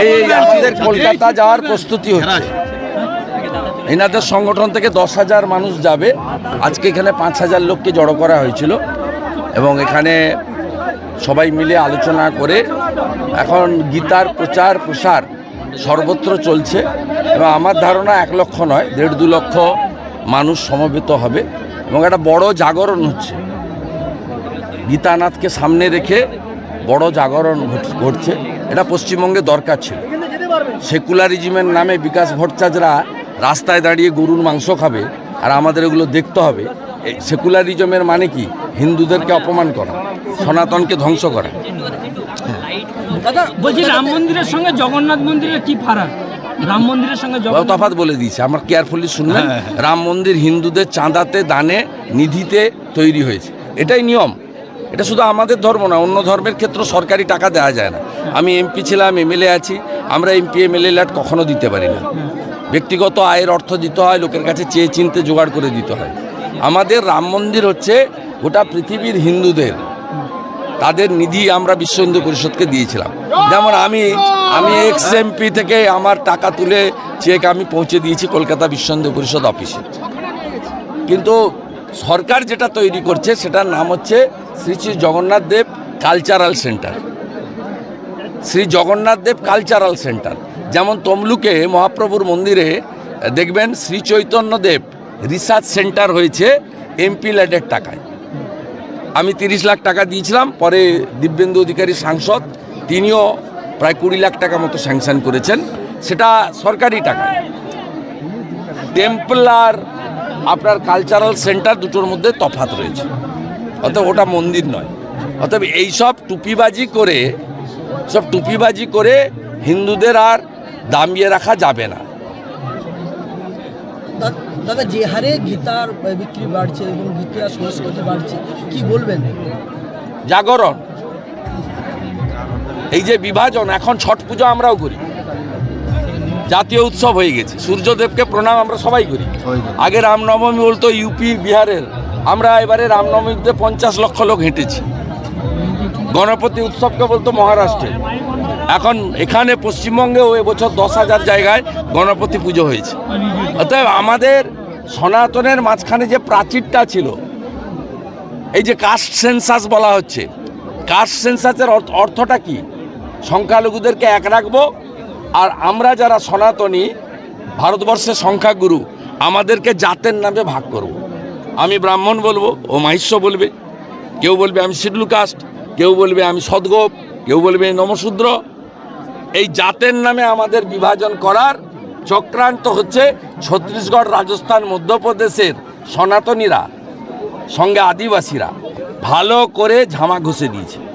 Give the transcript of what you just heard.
এই আমাদের কলকাতা যাওয়ার প্রস্তুতি হচ্ছে। এনাদের সংগঠন থেকে দশ হাজার মানুষ যাবে। আজকে এখানে পাঁচ হাজার লোককে জড়ো করা হয়েছিল। এবং এখানে সবাই মিলে আলোচনা করে এখন গীতার প্রচার প্রসার সর্বত্র চলছে। এবং আমার ধারণা এক লক্ষ নয় দেড় দু লক্ষ মানুষ সমবেত হবে। এবং একটা বড় জাগরণ হচ্ছে। গীতানাথকে সামনে রেখে বড় জাগরণ ঘট- ঘটছে। এটা পশ্চিমবঙ্গে দরকার ছিল। সেকুলারিজমের নামে বিকাশ ভট্টাচার্যরা রাস্তায় দাঁড়িয়ে গরুর মাংস খাবে আর আমাদের এগুলো দেখতে হবে। সেকুলারিজমের মানে কি? হিন্দুদেরকে অপমান করা সনাতনকে ধ্বংস করা। দাদা বলছি রাম মন্দিরের সঙ্গে জগন্নাথ মন্দিরের কি ফারাক? রাম মন্দিরের সঙ্গে তফাৎ বলে দিয়েছে আমরা কেয়ারফুলি শুনবেন। রাম মন্দির হিন্দুদের চাঁদাতে দানে নিধিতে তৈরি হয়েছে। এটাই নিয়ম। এটা শুধু আমাদের ধর্ম না, অন্য ধর্মের ক্ষেত্রে সরকারি টাকা দেওয়া যায় না। আমি এমপি ছিলাম এমএলএ আছি, আমরা এমপি এমএলএ ল্যাট কখনো দিতে পারি না। ব্যক্তিগত আয়ের অর্থ দিতে হয়, লোকের কাছে চেয়ে চিনতে জোগাড় করে দিতে হয়। আমাদের রাম মন্দির হচ্ছে গোটা পৃথিবীর হিন্দুদের। তাদের নিধি আমরা বিশ্ব হিন্দু পরিষদকে দিয়েছিলাম। যেমন আমি আমি এক্স এমপি থেকে আমার টাকা তুলে চেক আমি পৌঁছে দিয়েছি কলকাতা বিশ্ব হিন্দু পরিষদ অফিসে কিন্তু সরকার যেটা তৈরি করছে, সেটার নাম হচ্ছে Shri Shri Jagannath Dev cultural centre. Shri Jagannath Dev cultural centre. যেমন তমলুকে মহাপ্রভুর মন্দিরে, দেখবেন শ্রী চৈতন্য দেব রিসার্চ সেন্টার হয়েছে এমপি ল্যাডের টাকায়। আমি তিরিশ লাখ টাকা দিয়েছিলাম, পরে দিব্যেন্দু অধিকারী সাংসদ, তিনিও প্রায় কুড়ি লাখ টাকা মতো স্যাংশন করেছেন। সেটা সরকারি টাকায় টেম্পল আর আপনার কালচারাল সেন্টার দুটোর মধ্যে তফাৎ রয়েছে। অতএব ওটা মন্দির নয়। অতএব এইসব টুপিবাজি করে সব টুপিবাজি করে হিন্দুদের আর দামিয়ে রাখা যাবে না। দাদা যে হারে গীতার বিক্রি বাড়ছে এবং গীতা সংস্কৃতি বাড়ছে কি বলবেন? জাগরণ। এই যে বিভাজন এখন ছট পুজো আমরাও করি। জাতীয় উৎসব হয়ে গেছে। সূর্যদেবকে প্রণাম আমরা সবাই করি। আগে রামনবমী বলতো ইউপি বিহারের। আমরা এবারে রামনবমীতে পঞ্চাশ লক্ষ লোক হেঁটেছি। গণপতি উৎসবকে বলতো মহারাষ্ট্রে। এখন এখানে পশ্চিমবঙ্গেও এবছর দশ হাজার জায়গায় গণপতি পুজো হয়েছে। অতএব আমাদের সনাতনের মাঝখানে যে প্রাচীরটা ছিল এই যে কাস্ট সেন্সাস বলা হচ্ছে কাস্ট সেন্সাসের অর্থটা কি? সংখ্যালঘুদেরকে এক রাখব আর আমরা যারা সনাতনী, ভারতবর্ষের সংখ্যাগুরু, আমাদেরকে জাতের নামে ভাগ করব। আমি ব্রাহ্মণ বলব, ও মাহিষ্য বলবে। কেউ বলবে আমি শিডুল কাস্ট, কেউ বলবে আমি সদগোপ, কেউ বলবে নমশূদ্র। এই জাতের নামে আমাদের বিভাজন করার চক্রান্ত হচ্ছে ছত্তিশগড়, রাজস্থান, মধ্যপ্রদেশের সনাতনীরা, সঙ্গে আদিবাসীরা। ভালো করে ঝামা ঘষে দিয়েছে।